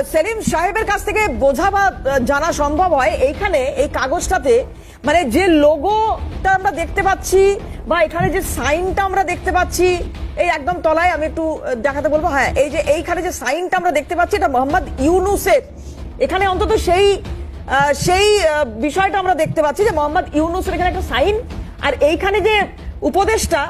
সেলিম সাহেবের কাছ থেকে বোঝা বা জানা সম্ভব হয়, এইখানে এই কাগজটাতে মানে যে লোগোটা আমরা দেখতে পাচ্ছি বা এখানে যে সাইনটা আমরা দেখতে পাচ্ছি, এই একদম তলায় আমি একটু দেখাতে বলব। হ্যাঁ এই যে এইখানে যে সাইনটা আমরা দেখতে পাচ্ছি, এটা মোহাম্মদ ইউনুসের। এখানে অন্তত সেই সেই বিষয়টা আমরা দেখতে পাচ্ছি যে মোহাম্মদ ইউনুসের এখানে একটা সাইন। আর এইখানে যে উপদেশটা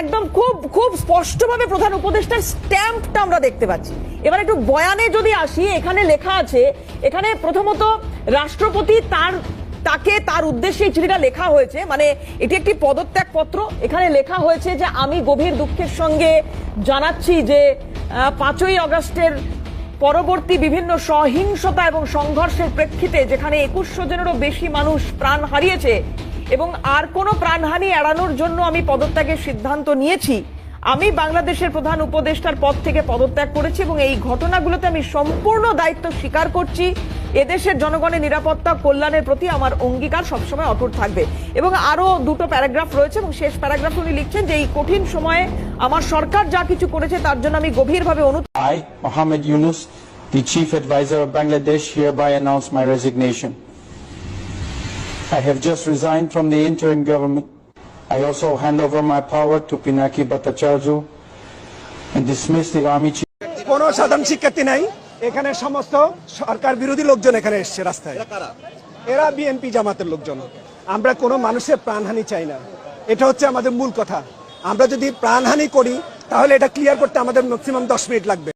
একদম খুব খুব স্পষ্টভাবে প্রধান উপদেষ্টার স্ট্যাম্পটা আমরা দেখতে পাচ্ছি। এবার একটু বয়ানে যদি আসি, এখানে লেখা আছে, এখানে প্রথমত রাষ্ট্রপতি তার, তাকে তার উদ্দেশ্যে এই চিঠিটা লেখা হয়েছে মানে এটি একটি পদত্যাগ পত্র এখানে লেখা হয়েছে যে, আমি গভীর দুঃখের সঙ্গে জানাচ্ছি যে পাঁচই অগস্টের পরবর্তী বিভিন্ন সহিংসতা এবং সংঘর্ষের প্রেক্ষিতে যেখানে একুশশো জনেরও বেশি মানুষ প্রাণ হারিয়েছে এবং আর কোনো প্রাণহানি এড়ানোর জন্য আমি পদত্যাগের সিদ্ধান্ত নিয়েছি। আমি বাংলাদেশের প্রধান উপদেষ্টার পদ থেকে পদত্যাগ করেছি এবং এই ঘটনাগুলোতে আমি সম্পূর্ণ দায়িত্ব স্বীকার করছি এদেশের জনগণের নিরাপত্তা কল্যাণের প্রতি আমার অঙ্গীকার সবসময় অটুট থাকবে এবং আরও দুটো প্যারাগ্রাফ রয়েছে এবং শেষ প্যারাগ্রাফ উনি লিখছেন যে এই কঠিন সময়ে আমার সরকার যা কিছু করেছে তার জন্য আমি গভীরভাবে অনু I, Mohammed Yunus, the Chief Advisor of Bangladesh, hereby announce my resignation. I have just resigned. I also hand over my power to Pinaki Bhattacharya and dismiss the army chief. কোনো সাধারণ শিক্ষার্থী নাই। এখানে সমস্ত সরকার বিরোধী লোকজন এখানে এসছে রাস্তায়। এরা বিএনপি জামাতের লোকজন। আমরা কোনো মানুষের প্রাণহানি চাই না। এটা হচ্ছে আমাদের মূল কথা। আমরা যদি প্রাণহানি করি তাহলে এটা ক্লিয়ার করতে আমাদের ম্যাক্সিমাম দশ মিনিট লাগবে।